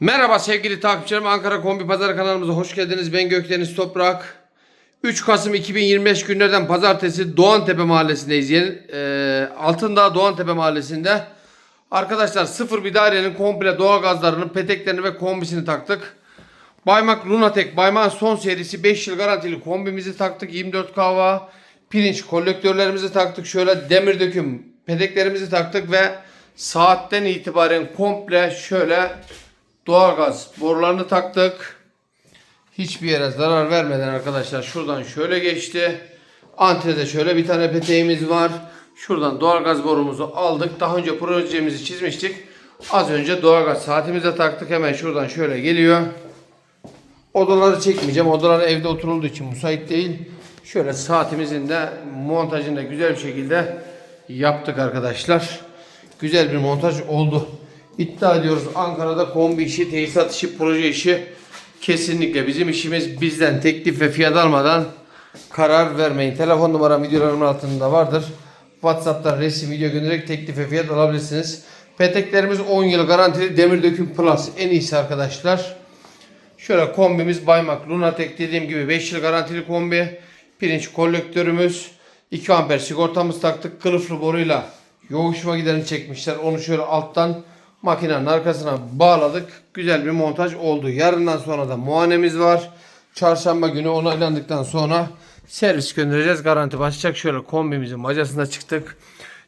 Merhaba sevgili takipçilerim. Ankara Kombi Pazar kanalımıza hoş geldiniz. Ben Gökdeniz Toprak. 3 Kasım 2025 günlerden pazartesi Doğantepe Mahallesi'ndeyiz. Yeni, e, Altındağ Doğantepe Mahallesi'nde. Arkadaşlar sıfır bir dairenin komple doğalgazlarını, peteklerini ve kombisini taktık. Baymak Lunatek, Baymak'ın son serisi 5 yıl garantili kombimizi taktık. 24 kahva, pirinç kolektörlerimizi taktık. Şöyle demir döküm peteklerimizi taktık ve saatten itibaren komple şöyle doğalgaz borularını taktık. Hiçbir yere zarar vermeden arkadaşlar şuradan şöyle geçti. Antrede şöyle bir tane peteğimiz var. Şuradan doğalgaz borumuzu aldık. Daha önce projemizi çizmiştik. Az önce doğalgaz saatimize taktık. Hemen şuradan şöyle geliyor. Odaları çekmeyeceğim. Odalar evde oturulduğu için müsait değil. Şöyle saatimizin de montajını da güzel bir şekilde yaptık arkadaşlar. Güzel bir montaj oldu. İddia ediyoruz Ankara'da kombi işi, tesisat işi, proje işi kesinlikle bizim işimiz. Bizden teklif ve fiyat almadan karar vermeyin. Telefon numaram videolarımın altında vardır. WhatsApp'tan resim video göndererek teklif ve fiyat alabilirsiniz. Peteklerimiz 10 yıl garantili demir döküm plus en iyisi arkadaşlar. Şöyle kombimiz Baymak Lunatek dediğim gibi 5 yıl garantili kombi. Pirinç kolektörümüz. 2 amper sigortamız taktık. Kılıflı boruyla yoğuşma giderini çekmişler. Onu şöyle alttan makinenin arkasına bağladık. Güzel bir montaj oldu. Yarından sonra da muayenemiz var. Çarşamba günü onaylandıktan sonra servis göndereceğiz. Garanti başlayacak. Şöyle kombimizin bacasına çıktık.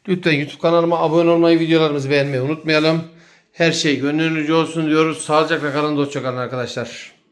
Lütfen YouTube kanalıma abone olmayı, videolarımızı beğenmeyi unutmayalım. Her şey gönlünüzce olsun diyoruz. Sağlıcakla kalın, hoşça kalın arkadaşlar.